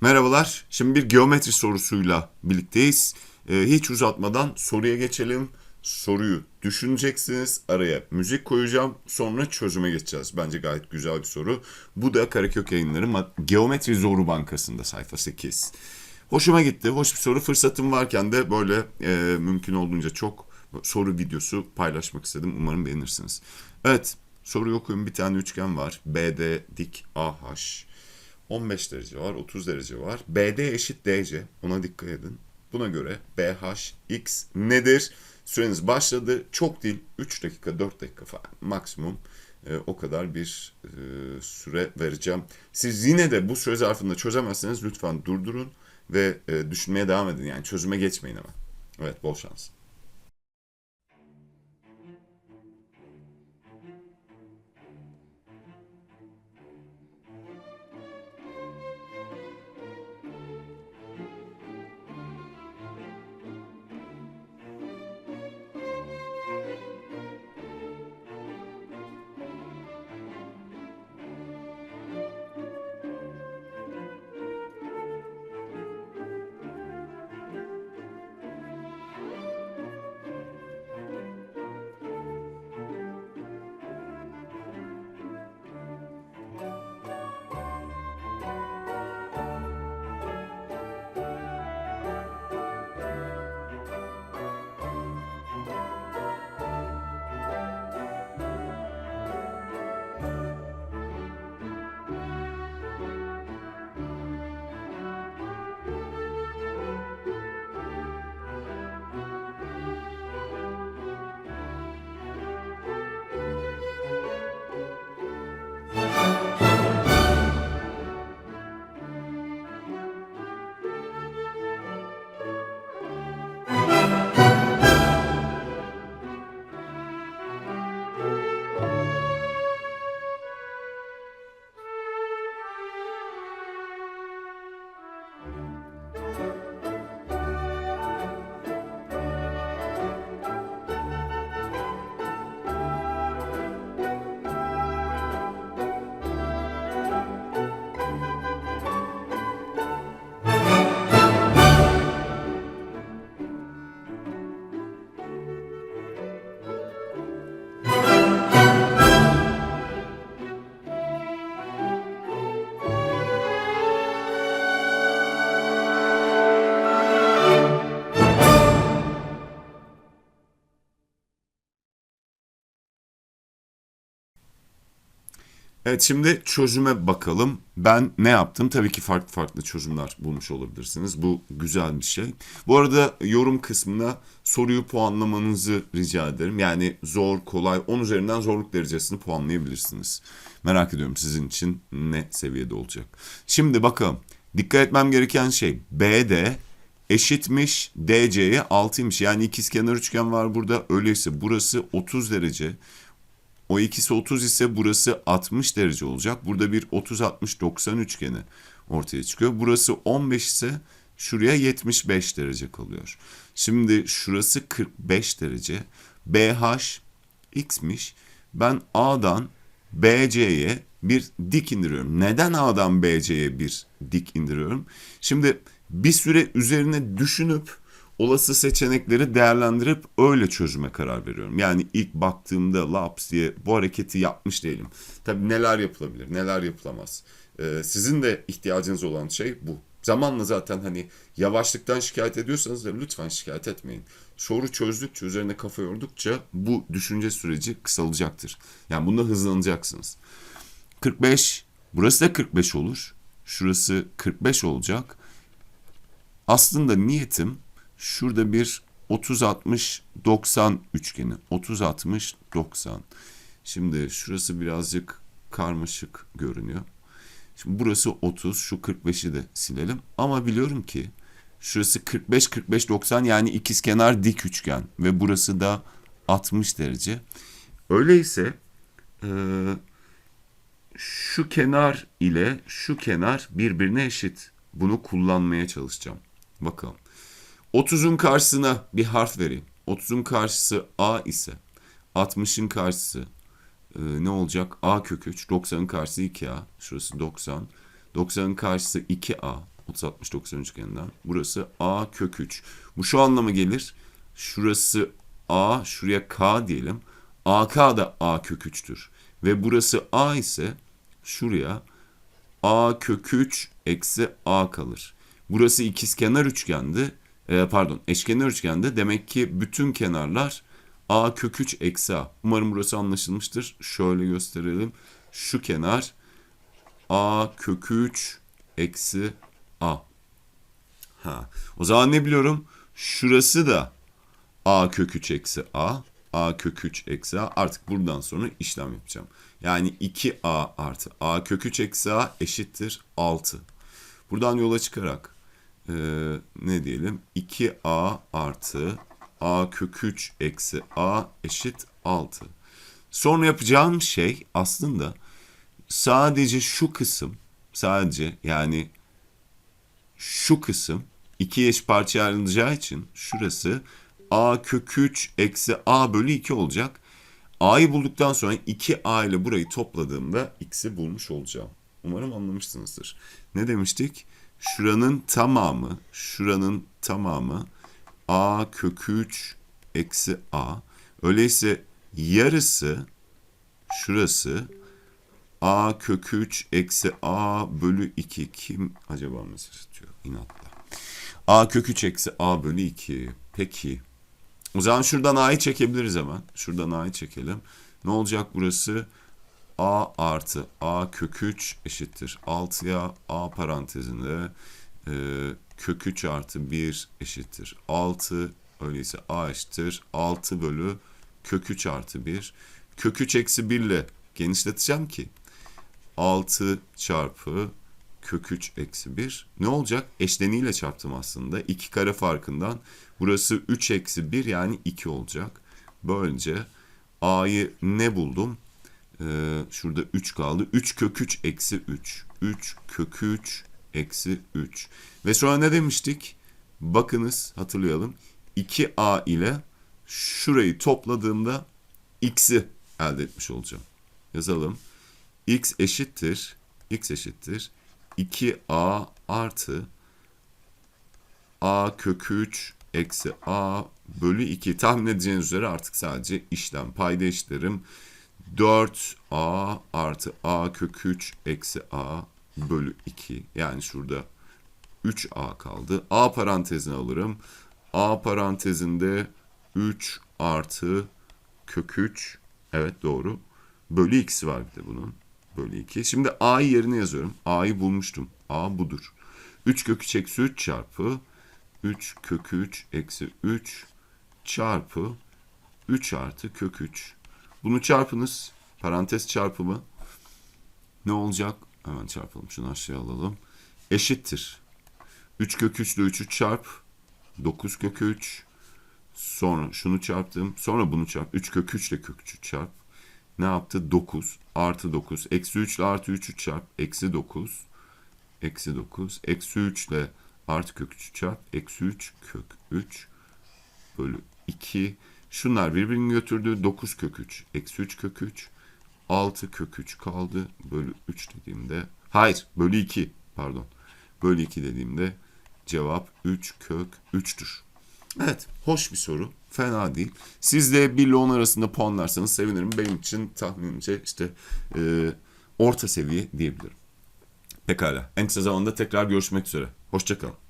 Merhabalar. Şimdi bir geometri sorusuyla birlikteyiz. Ee, hiç uzatmadan soruya geçelim. Soruyu düşüneceksiniz. Araya müzik koyacağım. Sonra çözüme geçeceğiz. Bence gayet güzel bir soru. Bu da Karakök Yayınları Geometri Zoru Bankası'nda sayfa 8. Hoşuma gitti. Hoş bir soru. Fırsatım varken de böyle e, mümkün olduğunca çok soru videosu paylaşmak istedim. Umarım beğenirsiniz. Evet. Soruyu okuyun. Bir tane üçgen var. BD dik AH. 15 derece var, 30 derece var. BD eşit DC. Ona dikkat edin. Buna göre BH X nedir? Süreniz başladı. Çok değil. 3 dakika, 4 dakika falan maksimum. e, o kadar bir e, süre vereceğim. Siz yine de bu süre zarfında çözemezseniz lütfen durdurun ve e, düşünmeye devam edin. Yani çözüme geçmeyin hemen. Evet, bol şans. Evet şimdi çözüme bakalım. Ben ne yaptım? Tabii ki farklı farklı çözümler bulmuş olabilirsiniz. Bu güzel bir şey. Bu arada yorum kısmına soruyu puanlamanızı rica ederim. Yani zor, kolay, 10 üzerinden zorluk derecesini puanlayabilirsiniz. Merak ediyorum sizin için ne seviyede olacak. Şimdi bakalım. Dikkat etmem gereken şey BD eşitmiş DC'ye 6'ymış. Yani ikizkenar üçgen var burada. Öyleyse burası 30 derece. O ikisi 30 ise burası 60 derece olacak. Burada bir 30-60-90 üçgeni ortaya çıkıyor. Burası 15 ise şuraya 75 derece kalıyor. Şimdi şurası 45 derece. BH x'miş. Ben A'dan BC'ye bir dik indiriyorum. Neden A'dan BC'ye bir dik indiriyorum? Şimdi bir süre üzerine düşünüp olası seçenekleri değerlendirip öyle çözüme karar veriyorum. Yani ilk baktığımda laps diye bu hareketi yapmış değilim. Tabii neler yapılabilir, neler yapılamaz. Ee, sizin de ihtiyacınız olan şey bu. Zamanla zaten hani yavaşlıktan şikayet ediyorsanız da lütfen şikayet etmeyin. Soru çözdükçe, üzerine kafa yordukça bu düşünce süreci kısalacaktır. Yani bunda hızlanacaksınız. 45, burası da 45 olur. Şurası 45 olacak. Aslında niyetim şurada bir 30-60-90 üçgeni. 30-60-90. Şimdi şurası birazcık karmaşık görünüyor. Şimdi burası 30, şu 45'i de silelim. Ama biliyorum ki şurası 45-45-90 yani ikizkenar dik üçgen. Ve burası da 60 derece. Öyleyse eee şu kenar ile şu kenar birbirine eşit. Bunu kullanmaya çalışacağım. Bakalım. 30'un karşısına bir harf vereyim. 30'un karşısı A ise 60'ın karşısı e, ne olacak? A kök 3. 90'ın karşısı 2A. Şurası 90. 90'ın karşısı 2A. 30 60 90 üçgeninden. Burası a kök 3. Bu şu anlama gelir. Şurası a, şuraya k diyelim. AK da a kök 3'tür. Ve burası a ise şuraya a kök 3 eksi a kalır. Burası ikizkenar üçgendi. Ee, pardon eşkenar üçgende demek ki bütün kenarlar a kök 3 eksi a. Umarım burası anlaşılmıştır. Şöyle gösterelim. Şu kenar a kök 3 eksi a. Ha. O zaman ne biliyorum? Şurası da a kök 3 eksi a. a kök 3 eksi a. Artık buradan sonra işlem yapacağım. Yani 2a artı a kök 3 eksi a eşittir 6. Buradan yola çıkarak e, ne diyelim? 2a artı a kök 3 eksi a eşit 6. Sonra yapacağım şey aslında sadece şu kısım sadece yani şu kısım iki eş parçaya ayrılacağı için şurası a kök 3 eksi a bölü 2 olacak. A'yı bulduktan sonra 2a ile burayı topladığımda x'i bulmuş olacağım. Umarım anlamışsınızdır. Ne demiştik? Şuranın tamamı, şuranın tamamı a kök 3 eksi a. Öyleyse yarısı şurası a kök 3 eksi a bölü 2 kim acaba mesaj atıyor inatla. a kök 3 eksi a bölü 2 peki. O zaman şuradan a'yı çekebiliriz hemen. Şuradan a'yı çekelim. Ne olacak burası? A artı a kök 3 eşittir 6'ya a parantezinde e, kök 3 artı 1 eşittir 6 öyleyse a eşittir 6 bölü kök 3 artı 1 kök 3 eksi 1 ile genişleteceğim ki 6 çarpı kök 3 eksi 1 ne olacak? Eşleniğiyle çarptım aslında. 2 kare farkından burası 3 eksi 1 yani 2 olacak. Böylece a'yı ne buldum? Ee, şurada 3 kaldı. 3 kök 3 eksi 3. 3 kök 3 eksi 3. Ve sonra ne demiştik? Bakınız hatırlayalım. 2a ile şurayı topladığımda x'i elde etmiş olacağım. Yazalım. x eşittir. x eşittir. 2a artı a kök 3 eksi a bölü 2. Tahmin edeceğiniz üzere artık sadece işlem payda işlerim. 4a artı a kök 3 eksi a bölü 2. Yani şurada 3a kaldı. a parantezine alırım. a parantezinde 3 artı kök 3. Evet doğru. Bölü x'i var bir de bunun. Bölü 2. Şimdi a'yı yerine yazıyorum. a'yı bulmuştum. a budur. 3 kök 3 eksi 3 çarpı 3 kök 3 eksi 3 çarpı 3 artı kök 3. Bunu çarpınız. Parantez çarpımı. Ne olacak? Hemen çarpalım. Şunu aşağıya alalım. Eşittir. 3 kök 3 ile 3'ü çarp. 9 kök 3. Sonra şunu çarptım. Sonra bunu çarp. 3 kök 3 ile kök 3'ü çarp. Ne yaptı? 9 artı 9. Eksi 3 ile artı 3'ü çarp. Eksi 9. Eksi 9. Eksi 3 ile artı kök 3'ü çarp. Eksi 3 kök 3 bölü 2. Şunlar birbirini götürdü. 9 kök 3. Eksi 3 kök 3. 6 kök 3 kaldı. Bölü 3 dediğimde. Hayır. Bölü 2. Pardon. Bölü 2 dediğimde cevap 3 kök 3'tür. Evet. Hoş bir soru. Fena değil. Siz de 1 ile 10 arasında puanlarsanız sevinirim. Benim için tahminimce işte e, orta seviye diyebilirim. Pekala. En kısa zamanda tekrar görüşmek üzere. Hoşçakalın.